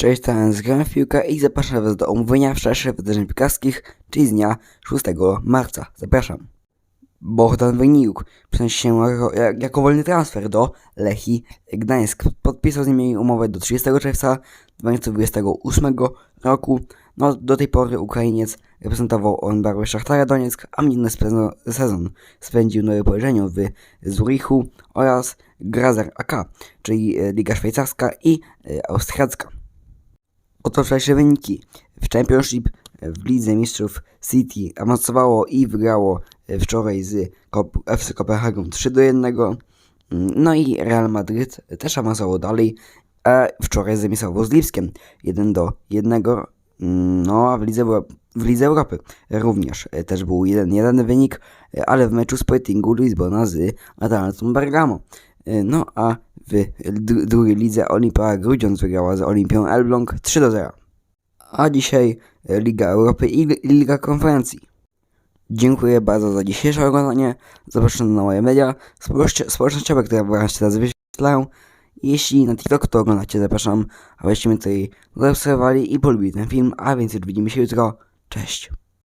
Cześć, to Grałem w piłkę i zapraszam Was do omówienia wczorajszych wydarzeń piłkarskich, czyli z dnia 6 marca. Zapraszam. Bohdan Wyniuk przenosi się jako, jak- jako wolny transfer do Lechii Gdańsk. Podpisał z nimi umowę do 30 czerwca 2028 roku. No, do tej pory Ukrainiec reprezentował on barwy Szachtara Donieck, a spe- sezon spędził na wypożyczeniu w Zurichu oraz Grazer AK, czyli Liga Szwajcarska i e, Austriacka. Oto wczorajsze wyniki. W Championship w Lidze Mistrzów City awansowało i wygrało wczoraj z FC Kopenhagen 3 do 1. Mm, No i Real Madryt też awansował dalej, a wczoraj zamiasował z Lipskiem 1 do 1. Mm, No a w Lidze, w Lidze Europy również też był 1-1 wynik, ale w meczu Sportingu Lizbona z Atalantą Bergamo. No a w dru- drugiej lidze Olimpia Grudziądz wygrała z Olimpią Elbląg 3 do 0. A dzisiaj e, Liga Europy i Liga Konferencji. Dziękuję bardzo za dzisiejsze oglądanie. Zapraszam na moje media społeczności- społecznościowe, które właśnie teraz wyświetlają. Jeśli na TikTok to oglądacie, zapraszam, abyście mnie tutaj zaobserwowali i polubili ten film. A więc już widzimy się jutro. Cześć.